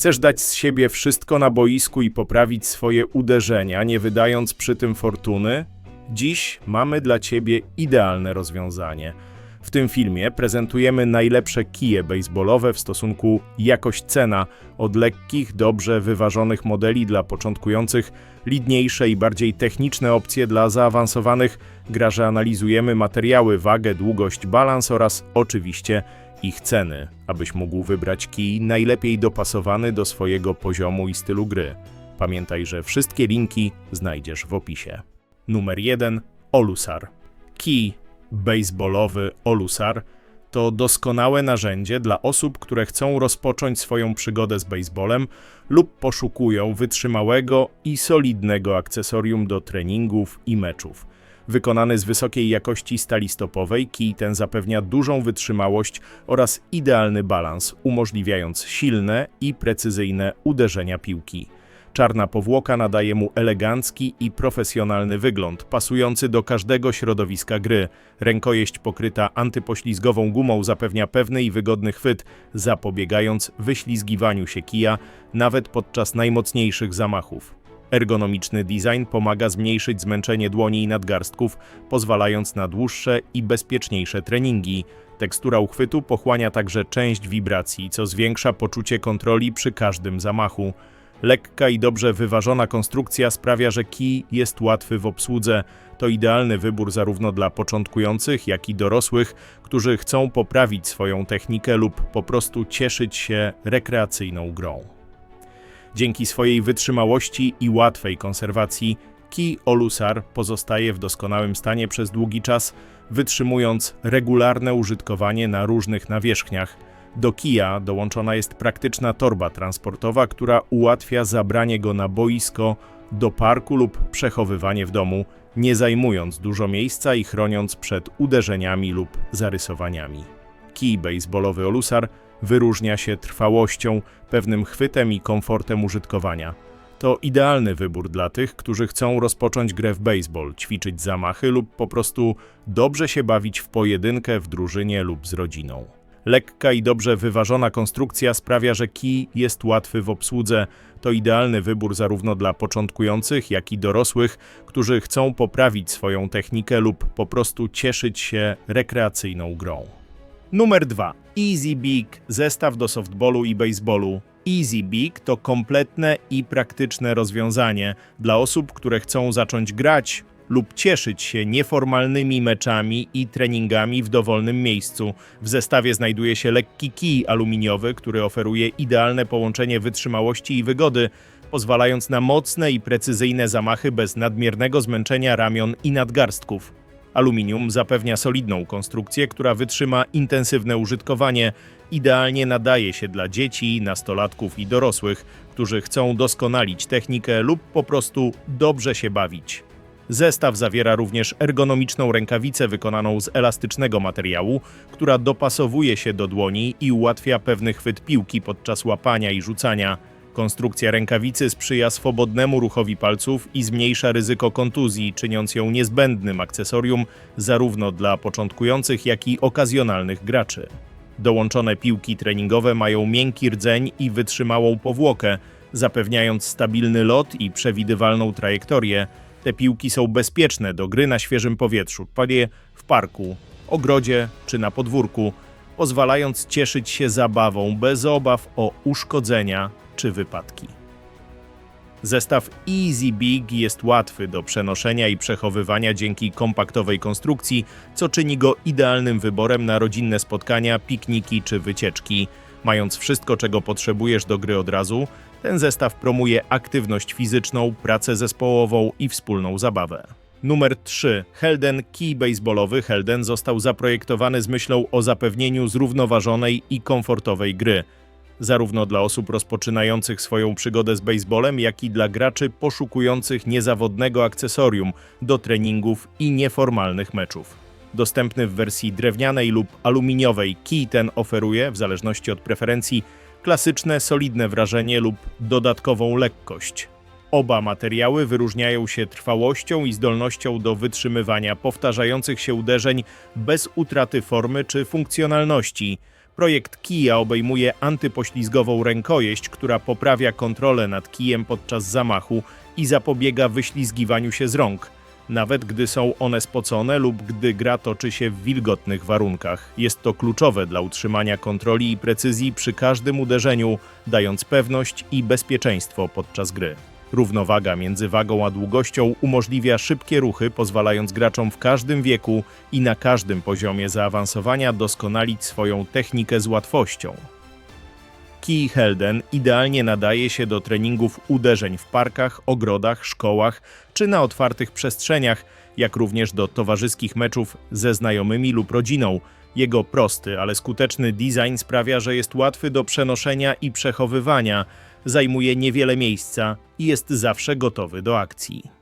Chcesz dać z siebie wszystko na boisku i poprawić swoje uderzenia, nie wydając przy tym fortuny? Dziś mamy dla Ciebie idealne rozwiązanie. W tym filmie prezentujemy najlepsze kije baseballowe w stosunku jakość-cena, od lekkich, dobrze wyważonych modeli dla początkujących, lidniejsze i bardziej techniczne opcje dla zaawansowanych. Graże analizujemy materiały, wagę, długość, balans oraz oczywiście ich ceny, abyś mógł wybrać kij najlepiej dopasowany do swojego poziomu i stylu gry. Pamiętaj, że wszystkie linki znajdziesz w opisie. Numer 1. Olusar. Kij baseballowy Olusar to doskonałe narzędzie dla osób, które chcą rozpocząć swoją przygodę z baseballem lub poszukują wytrzymałego i solidnego akcesorium do treningów i meczów. Wykonany z wysokiej jakości stali stopowej, kij ten zapewnia dużą wytrzymałość oraz idealny balans, umożliwiając silne i precyzyjne uderzenia piłki. Czarna powłoka nadaje mu elegancki i profesjonalny wygląd, pasujący do każdego środowiska gry. Rękojeść pokryta antypoślizgową gumą zapewnia pewny i wygodny chwyt, zapobiegając wyślizgiwaniu się kija nawet podczas najmocniejszych zamachów. Ergonomiczny design pomaga zmniejszyć zmęczenie dłoni i nadgarstków, pozwalając na dłuższe i bezpieczniejsze treningi. Tekstura uchwytu pochłania także część wibracji, co zwiększa poczucie kontroli przy każdym zamachu. Lekka i dobrze wyważona konstrukcja sprawia, że kij jest łatwy w obsłudze. To idealny wybór zarówno dla początkujących, jak i dorosłych, którzy chcą poprawić swoją technikę lub po prostu cieszyć się rekreacyjną grą. Dzięki swojej wytrzymałości i łatwej konserwacji, kij Olusar pozostaje w doskonałym stanie przez długi czas, wytrzymując regularne użytkowanie na różnych nawierzchniach. Do kija dołączona jest praktyczna torba transportowa, która ułatwia zabranie go na boisko, do parku lub przechowywanie w domu, nie zajmując dużo miejsca i chroniąc przed uderzeniami lub zarysowaniami. Kij baseballowy Olusar wyróżnia się trwałością, pewnym chwytem i komfortem użytkowania. To idealny wybór dla tych, którzy chcą rozpocząć grę w baseball, ćwiczyć zamachy lub po prostu dobrze się bawić w pojedynkę w drużynie lub z rodziną. Lekka i dobrze wyważona konstrukcja sprawia, że kij jest łatwy w obsłudze. To idealny wybór zarówno dla początkujących, jak i dorosłych, którzy chcą poprawić swoją technikę lub po prostu cieszyć się rekreacyjną grą. Numer 2. Easy Big, zestaw do softballu i baseballu. Easy Big to kompletne i praktyczne rozwiązanie dla osób, które chcą zacząć grać lub cieszyć się nieformalnymi meczami i treningami w dowolnym miejscu. W zestawie znajduje się lekki kij aluminiowy, który oferuje idealne połączenie wytrzymałości i wygody, pozwalając na mocne i precyzyjne zamachy bez nadmiernego zmęczenia ramion i nadgarstków. Aluminium zapewnia solidną konstrukcję, która wytrzyma intensywne użytkowanie. Idealnie nadaje się dla dzieci, nastolatków i dorosłych, którzy chcą doskonalić technikę lub po prostu dobrze się bawić. Zestaw zawiera również ergonomiczną rękawicę wykonaną z elastycznego materiału, która dopasowuje się do dłoni i ułatwia pewny chwyt piłki podczas łapania i rzucania. Konstrukcja rękawicy sprzyja swobodnemu ruchowi palców i zmniejsza ryzyko kontuzji, czyniąc ją niezbędnym akcesorium zarówno dla początkujących, jak i okazjonalnych graczy. Dołączone piłki treningowe mają miękki rdzeń i wytrzymałą powłokę, zapewniając stabilny lot i przewidywalną trajektorię. Te piłki są bezpieczne do gry na świeżym powietrzu, panie w parku, ogrodzie czy na podwórku, pozwalając cieszyć się zabawą bez obaw o uszkodzenia czy wypadki. Zestaw Easy Big jest łatwy do przenoszenia i przechowywania dzięki kompaktowej konstrukcji, co czyni go idealnym wyborem na rodzinne spotkania, pikniki czy wycieczki. Mając wszystko, czego potrzebujesz do gry od razu, ten zestaw promuje aktywność fizyczną, pracę zespołową i wspólną zabawę. Numer 3. Helden Key baseballowy Helden został zaprojektowany z myślą o zapewnieniu zrównoważonej i komfortowej gry zarówno dla osób rozpoczynających swoją przygodę z baseballem, jak i dla graczy poszukujących niezawodnego akcesorium do treningów i nieformalnych meczów. Dostępny w wersji drewnianej lub aluminiowej, kij ten oferuje, w zależności od preferencji, klasyczne, solidne wrażenie lub dodatkową lekkość. Oba materiały wyróżniają się trwałością i zdolnością do wytrzymywania powtarzających się uderzeń bez utraty formy czy funkcjonalności – Projekt kija obejmuje antypoślizgową rękojeść, która poprawia kontrolę nad kijem podczas zamachu i zapobiega wyślizgiwaniu się z rąk, nawet gdy są one spocone lub gdy gra toczy się w wilgotnych warunkach. Jest to kluczowe dla utrzymania kontroli i precyzji przy każdym uderzeniu, dając pewność i bezpieczeństwo podczas gry. Równowaga między wagą a długością umożliwia szybkie ruchy, pozwalając graczom w każdym wieku i na każdym poziomie zaawansowania doskonalić swoją technikę z łatwością. Kij Helden idealnie nadaje się do treningów uderzeń w parkach, ogrodach, szkołach czy na otwartych przestrzeniach, jak również do towarzyskich meczów ze znajomymi lub rodziną. Jego prosty, ale skuteczny design sprawia, że jest łatwy do przenoszenia i przechowywania, zajmuje niewiele miejsca i jest zawsze gotowy do akcji.